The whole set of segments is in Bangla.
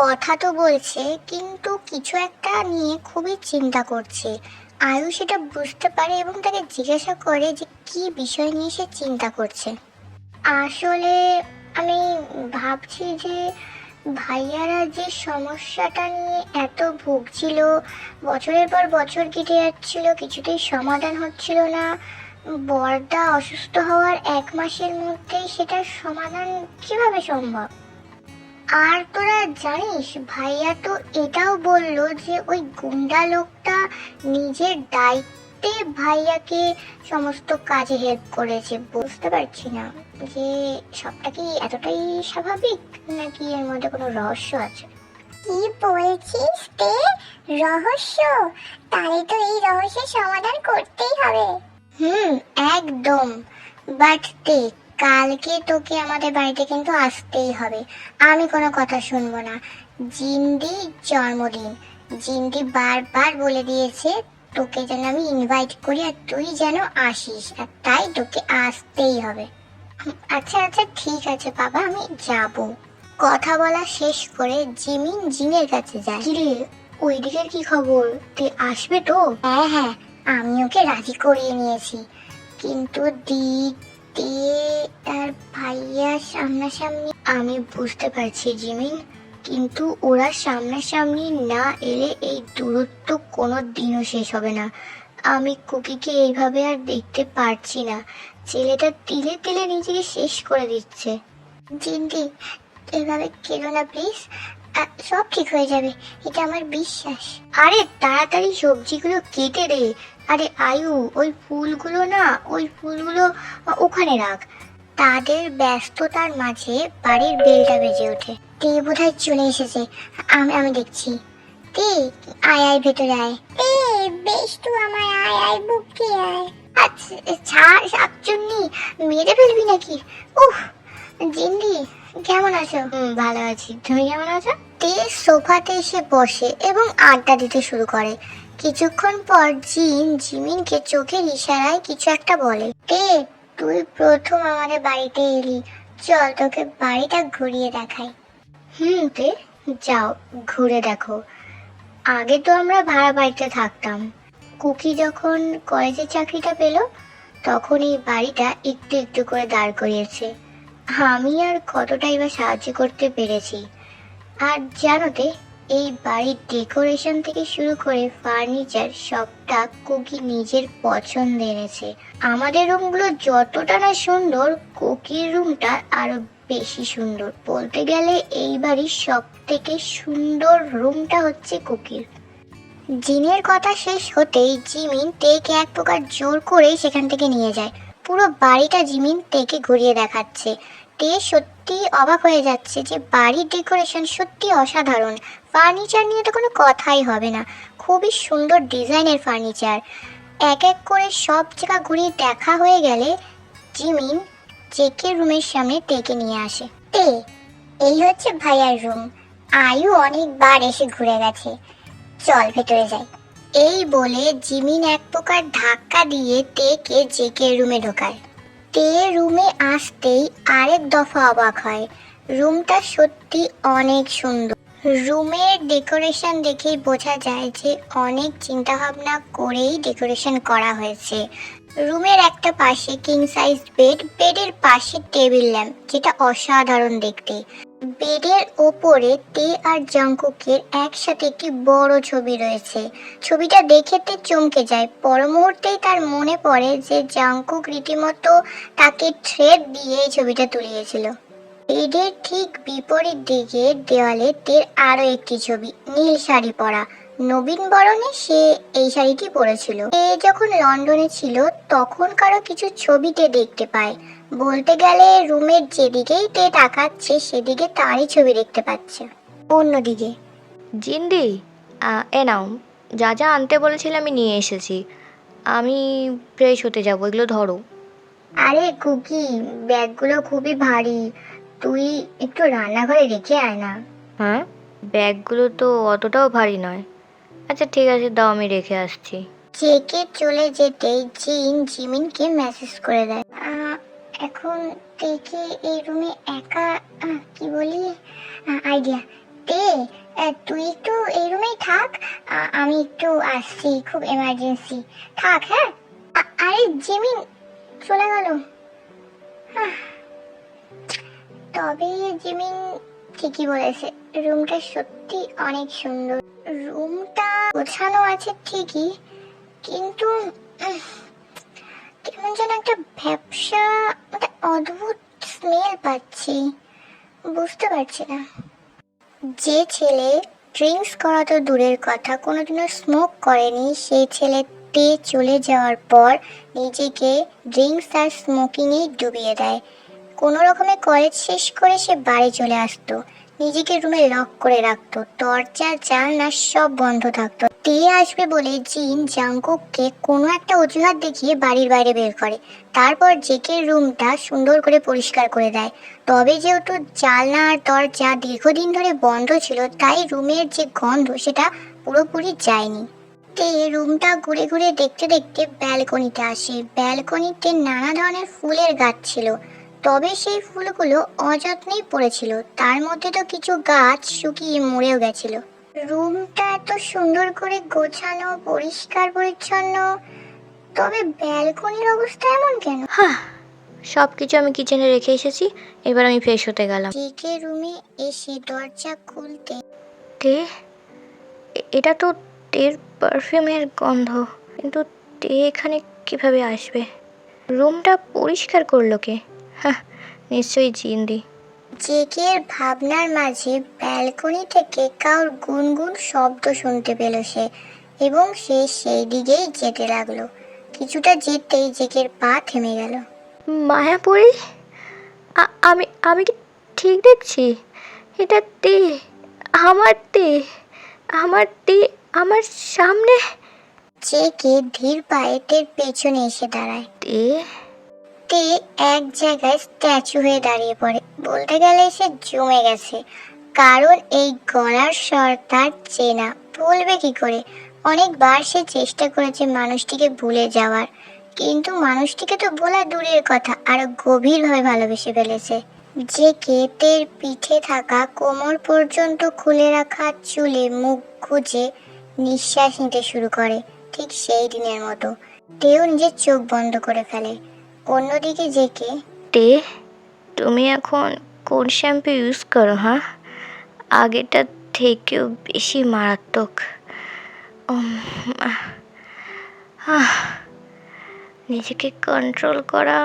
কথা তো বলছে, কিন্তু কিছু একটা নিয়ে খুবই চিন্তা করছে। আয়ু সেটা বুঝতে পারে এবং তাকে জিজ্ঞাসা করে যে কি বিষয় নিয়ে সে চিন্তা করছে। আসলে আমি ভাবছি যে ভাইয়ারা যে সমস্যাটা নিয়ে এত ভুগছিল, বছরের পর বছর কেটে যাচ্ছিল, কিছুতেই সমাধান হচ্ছিল না। বরদা অসুস্থ হওয়ার এক মাসের মধ্যেই সেটার সমাধান কীভাবে সম্ভব? আর তোরা জানিস ভাইয়া তো এটাও বলল যে ওই গুন্ডা লোকটা নিজের দায়িত্বে ভাইয়াকে সমস্ত কাজে হেল্প করেছে। বুঝতে পারছি না যে সবটা কি এতটাই স্বাভাবিক নাকি এর মধ্যে কোনো রহস্য আছে? কি বলছিস তে? রহস্য? তাহলে তো এই রহস্যের সমাধান করতেই হবে। হুম একদম। বাট তে কালকে তোকে আমাদের বাড়িতে কিন্তু আসতেই হবে। আমি কোনো কথা শুনব না। জিন্দি জন্মদিন। জিন্দি বারবার বলে দিয়েছে তোকে যেন আমি ইনভাইট করি আর তুই যেন আসিস। আর তাই তোকে আসতেই হবে। আচ্ছা আচ্ছা ঠিক আছে বাবা আমি যাব। কথা বলা শেষ করে জিমিন জিনের কাছে যায়। কিরে ওই দিকের কি খবর? তুই আসবে তো? হ্যাঁ হ্যাঁ আমি ওকে রাজি করিয়ে নিয়েছি। কিন্তু দিয়ে তার ভাইয়া সামনাসামনি, আমি বুঝতে পারছি জিমিন, কিন্তু ওরা সামনাসামনি না এলে এই দূরত্ব কোনো দিনও শেষ হবে না। আমি কুকিকে এইভাবে আর দেখতে পারছি না। ছেলেটা তিলে তিলে নিজেকে শেষ করে দিচ্ছে। জিন্দি, এভাবে কেলো না প্লিজ। সব ঠিক হয়ে যাবে। এটা আমার বিশ্বাস। আরে তাড়াতাড়ি সবজিগুলো কেটে দে। আরে আয়ু, ওই ফুলগুলো না, ওই ফুলগুলো ওখানে রাখ। তাদের ব্যস্ততার মাঝে বাড়ির বেলটা বেজে ওঠে। তে বোধহয় চলে এসেছে। আমি আমি দেখছি। তে আয় আয় ভেতরে আয়। এ বেশ তো আমার আয় আয় বুকে আয়। আচ্ছা ছাড় শাকচুন্নি মেরে ফেলবি নাকি? উফ জিন্দি কেমন আছো? হুম ভালো আছি। তুমি কেমন আছো? তে সোফাতে এসে বসে এবং আড্ডা দিতে শুরু করে। কিছুক্ষণ পর জিন জিমিনকে চোখের ইশারায় কিছু একটা বলে। তে তুই প্রথম আমাদের বাড়িতে এলি। চল তোকে বাড়িটা ঘুরিয়ে দেখাই। হুম তে যাও, ঘুরে দেখো। আগে তো আমরা ভাড়া বাড়িতে থাকতাম। কুকি যখন কলেজের চাকরিটা পেল, তখন এই বাড়িটা একটু একটু করে দাঁড় করিয়েছে। আমি আর কতটাই বা সাহায্য করতে পেরেছি। আর জানোতে এই বাড়ির ডেকোরেশন থেকে শুরু করে ফার্নিচার, সবটা কুকি নিজের পছন্দ এনেছে। আমাদের রুমগুলো যতটা না সুন্দর, কুকির রুমটা আরও বেশি সুন্দর। বলতে গেলে এই বাড়ির সব থেকে সুন্দর রুমটা হচ্ছে কুকির। জিনের কথা শেষ হতেই জিমিন তেকে এক প্রকার জোর করেই সেখান থেকে নিয়ে যায়। পুরো বাড়িটা জিমিন তেকে ঘুরিয়ে দেখাচ্ছে। তে সত্যি অবাক হয়ে যাচ্ছে যে বাড়ির ডেকোরেশন সত্যি অসাধারণ। ফার্নিচার নিয়ে তো কোনো কথাই হবে না। খুবই সুন্দর ডিজাইনের ফার্নিচার। এক এক করে সব জায়গা ঘুরিয়ে দেখা হয়ে গেলে জিমিন জেকে রুমের সামনে তেকে নিয়ে আসে। তে, এই হচ্ছে ভাইয়ার রুম। আয়ু অনেকবার এসে ঘুরে গেছে। চল ভেতরে যাই। এই বলে জিমিন এক প্রকার ধাক্কা দিয়ে তেকে জেকে রুমে ঢোকায়। তে রুমে আসতেই আরেক দফা অবাক হয়। রুমটা সত্যি অনেক সুন্দর। রুমের ডেকোরেশন দেখেই বোঝা যায় যে অনেক চিন্তাভাবনা করেই ডেকোরেশন করা হয়েছে। রুমের একটা পাশে কিং সাইজ বেড বেডের পাশে টেবিল ল্যাম্প যেটা অসাধারণ দেখতে। বেডের ওপরে তে আর জাঙ্কুকের একসাথে একটি বড় ছবি রয়েছে। ছবিটা দেখে তে চমকে যায়। পর মুহূর্তেই তার মনে পড়ে যে জাঙ্কুক রীতিমতো তাকে থ্রেড দিয়ে এই ছবিটা তুলিয়েছিল। বেডের ঠিক বিপরীত দিকে দেওয়ালে তের আরও একটি ছবি, নীল শাড়ি পরা। নবীন বরণে সে এই শাড়িটি পরেছিল। এ যখন লন্ডনে ছিল, তখন কারও কিছু ছবিতে দেখতে পায়। বলতে গেলে রুমের যেদিকেই তে তাকাচ্ছে, সেদিকে তারই ছবি দেখতে পাচ্ছে। অন্যদিকে, জিন্দি এ নাও, যা যা আনতে বলেছিলে আমি নিয়ে এসেছি। আমি ফ্রেশ হতে যাব, এগুলো ধরো। আরে কুকি, ব্যাগগুলো খুবই ভারী। তুই একটু রান্নাঘরে রেখে আয় না। হ্যাঁ? ব্যাগগুলো তো অতটাও ভারী নয়। আচ্ছা ঠিক আছে, দাও, আমি রেখে আসছি। চেকে চলে যেতেই জিন জিমিনকে মেসেজ করে দেয়। এখন তেকে এই রুমে একা কি বলি? আইডিয়া তে তুই একটু এই রুমেই থাক। আমি একটু আসছি, খুব এমার্জেন্সি থাক হ্যাঁ? আরে জিমিন চলে গেল। তবে জিমিন ঠিকই বলেছে, রুমটা সত্যি অনেক সুন্দর। রুমটা গোছানো আছে ঠিকই, কিন্তু কেমন যেন একটা ব্যবসা একটা অদ্ভুত স্মেল পাচ্ছি। বুঝতে পারছি না। যে ছেলে ড্রিঙ্কস করা তো দূরের কথা, কোনোদিনও স্মোক করেনি, সেই ছেলেতে চলে যাওয়ার পর নিজেকে ড্রিঙ্কস আর স্মোকিংয়েই ডুবিয়ে দেয়। কোনো রকমে কলেজ শেষ করে সে বাড়ি চলে আসতো। নিজেকে রুমে লক করে রাখতো, দরজা, জানলা সব বন্ধ থাকতো। তে আসবে বলে জিন জাংকুককে কোনো একটা অজুহাত দেখিয়ে বাড়ির বাইরে বের করে। তারপর জেকের রুমটা সুন্দর করে পরিষ্কার করে দেয়। তবে যেহেতু জানলা আর দরজা দীর্ঘদিন ধরে বন্ধ ছিল, তাই রুমের যে গন্ধ সেটা পুরোপুরি যায়নি। তে রুমটা ঘুরে ঘুরে দেখতে দেখতে ব্যালকনিতে আসে। ব্যালকনিতে নানা ধরনের ফুলের গাছ ছিল। তবে সেই ফুলগুলো অযত্নেই পড়েছিল। তার মধ্যে তো কিছু গাছ শুকিয়ে মরেও গেছিল। রুমটা এত সুন্দর করে গোছানো পরিষ্কার পরিচ্ছন্ন তবে ব্যালকনির অবস্থা এমন কেন? হ্যাঁ সব কিছু আমি কিচেনে রেখে এসেছি এবার আমি ফ্রেশ হতে গেলাম। জেকে রুমে এসে দরজা খুলতে তে এটা তো তের পারফিউমের গন্ধ কিন্তু তে এখানে কীভাবে আসবে? রুমটা পরিষ্কার করল কে? হ্যাঁ নিশ্চয়ই জিন্দি। জেকের ভাবনার মাঝে ব্যালকনি থেকে কাউর গুনগুন শব্দ শুনতে পেল সে এবং সে সেই দিকেই যেতে লাগল। কিছুটা যেতেই জেকের পা থেমে গেল। মায়াপুরি আ- আমি আমি কি ঠিক দেখছি? এটা তে আমার তে আমার তে আমার সামনে? জেকে ধীর পায়ে তের পেছনে এসে দাঁড়ায়। তে? তে এক জায়গায় স্ট্যাচু হয়ে দাঁড়িয়ে পড়ে। বলতে গেলে সে জমে গেছে। কারণ এই গলার স্বর তার চেনা। বলবে কি করে? অনেকবার সে চেষ্টা করেছে মানুষটিকে ভুলে যাওয়ার। কিন্তু মানুষটিকে তো বলা দূরের কথা, আরও গভীরভাবে ভালোবেসে ফেলেছে। যে কেতের পিঠে থাকা কোমর পর্যন্ত খুলে রাখা চুলে মুখ গুজে নিঃশ্বাস নিতে শুরু করে, ঠিক সেই দিনের মতো। তেও নিজের চোখ বন্ধ করে ফেলে। অন্যদিকে জেকে তে তুমি এখন কোন শ্যাম্পু ইউজ করো হ্যাঁ? আগেটার থেকেও বেশি মারাত্মক। নিজেকে কন্ট্রোল করা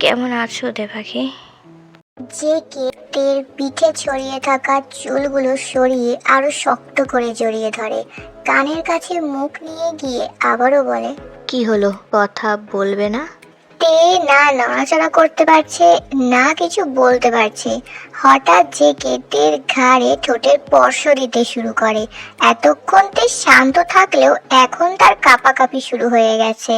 কেমন আছো দে পাখি? যে কেতের পিঠে ছড়িয়ে থাকা চুলগুলো সরিয়ে আরও শক্ত করে জড়িয়ে ধরে। কানের কাছে মুখ নিয়ে গিয়ে আবারও বলে কি হলো? কথা বলবে না? তে না নড়াচড়া করতে পারছে, না কিছু বলতে পারছে। হঠাৎ যে কেতের ঘাড়ে ঠোঁটের স্পর্শ দিতে শুরু করে। এতক্ষণ তে শান্ত থাকলেও এখন তার কাঁপাকাঁপি শুরু হয়ে গেছে।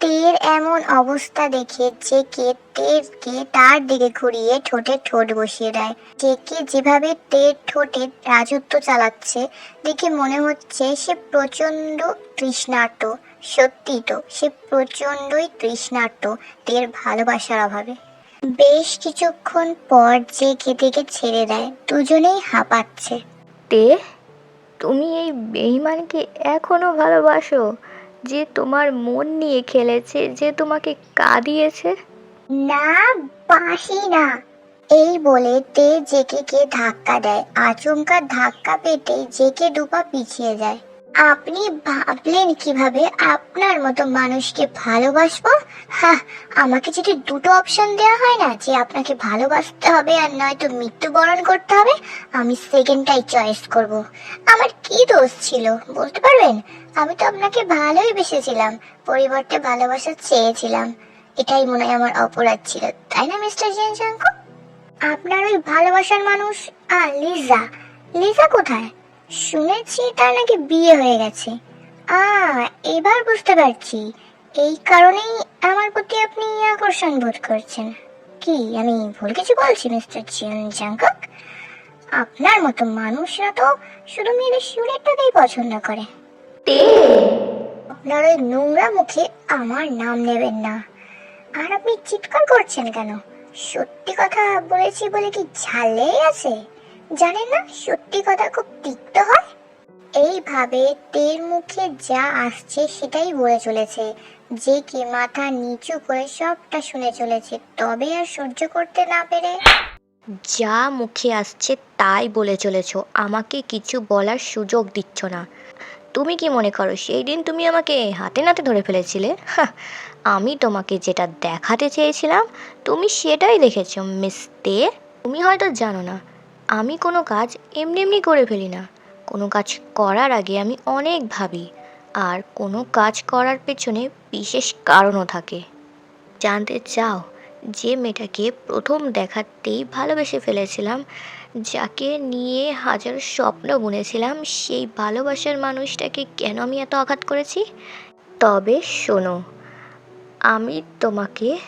তের এমন অবস্থা দেখে যে কে তেরকে তার দিকে ঘুরিয়ে ঠোঁটে ঠোঁট বসিয়ে দেয়। যে কে যেভাবে তের ঠোঁটে রাজত্ব চালাচ্ছে, দেখে মনে হচ্ছে সে প্রচণ্ড তৃষ্ণার্ত। সত্যি তো সে প্রচন্ডই তৃষ্ণার্ত তের ভালোবাসার অভাবে। বেশ কিছুক্ষণ পর যে কেতেকে ছেড়ে দেয় দুজনেই হাঁপাচ্ছে। তে তুমি এই বেইমানকে এখনও ভালোবাসো যে তোমার মন নিয়ে খেলেছে যে তোমাকে কাঁদিয়েছে? না বাসি না। এই বলে তে জেকে কে ধাক্কা দেয়। আচমকা ধাক্কা পেতে জেকে দুপা পিছিয়ে যায়। আপনি ভাবলেন কীভাবে আপনার মতো মানুষকে ভালোবাসবো? হ্যাঁ আমাকে যদি দুটো অপশন দেওয়া হয় না, যে আপনাকে ভালোবাসতে হবে আর নয়তো মৃত্যুবরণ করতে হবে, আমি সেকেন্ডটাই চয়েস করব। আমার কি দোষ ছিল, বলতে পারবেন? আমি তো আপনাকে ভালোই বেসেছিলাম পরিবর্তে ভালোবাসা চেয়েছিলাম। এটাই মনে হয় আমার অপরাধ ছিল, তাই না, মিস্টার জেনশাঙ্ক? আপনার ওই ভালোবাসার মানুষ আর লিজা। লিজা কোথায়? শুনেছি তার নাকি বিয়ে হয়ে গেছে। আ এবার বুঝতে পারছি। এই কারণেই আমার প্রতি আপনি আকর্ষণ বোধ করছেন। কি আমি ভুল কিছু বলছি মিস্টার জেনশাঙ্কক আপনার মতো মানুষরা তো শুধু মেয়েদের সুরেরটাকেই পছন্দ করে। আপনার ওই নোংরা মুখে আমার নাম নেবেন না। আর আপনি চিৎকার করছেন কেন? সত্যি কথা বলেছি বলে কি ঝালেই আছে? জানেন না, সত্যি কথা খুব তিক্ত হয়। এইভাবে তের মুখে যা আসছে সেটাই বলে চলেছে। যে কি মাথা নিচু করে সবটা শুনে চলেছে, তবে আর সহ্য করতে না পেরে। যা মুখে আসছে তাই বলে চলেছ, আমাকে কিছু বলার সুযোগ দিচ্ছ না। তুমি কি মনে করো, সেই দিন তুমি আমাকে হাতে নাতে ধরে ফেলেছিলে? আমি তোমাকে যেটা দেখাতে চেয়েছিলাম, তুমি সেটাই দেখেছ, মিস তে? তুমি হয়তো জানো না আমি কোনো কাজ এমনি এমনি করে ফেলি না। কোনো কাজ করার আগে আমি অনেক ভাবি, আর কোনো কাজ করার পেছনে বিশেষ কারণও থাকে। জানতে চাও, যে মেয়েটাকে প্রথম দেখাতেই ভালোবেসে ফেলেছিলাম, যাকে নিয়ে হাজার স্বপ্ন বুনেছিলাম, সেই ভালোবাসার মানুষটাকে কেন আমি এত আঘাত করেছি? তবে শোনো, আমি তোমাকে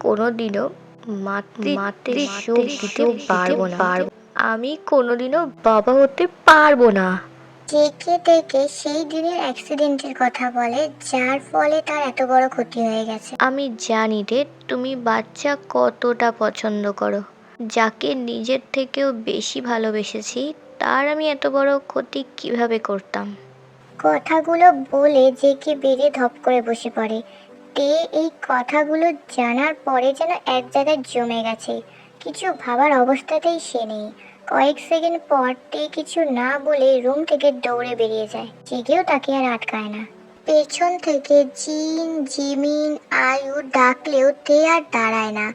কোনোদিনও মাতৃ মাতৃ সুখ দিতে পারব না। আমি কোনোদিনও বাবা হতে পারব না। থেকে সেই দিনের অ্যাক্সিডেন্টের কথা বলে যার ফলে তার এত বড় ক্ষতি হয়ে গেছে। আমি জানি রে তুমি বাচ্চা কতটা পছন্দ করো। যাকে নিজের থেকেও বেশি ভালোবেসেছি তার আমি এত বড় ক্ষতি কীভাবে করতাম? কথাগুলো বলে জেকে বেড়ে ধপ করে বসে পড়ে। তে এই কথাগুলো জানার পরে যেন এক জায়গায় জমে গেছে। কিছু ভাবার অবস্থাতেই সে নেই। কয়েক সেকেন্ড পর তে কিছু না বলে রুম থেকে দৌড়ে বেরিয়ে যায়। জেগেও তাকে আর আটকায় না। পেছন থেকে জিন, জিমিন আয়ু ডাকলেও তে আর দাঁড়ায় না।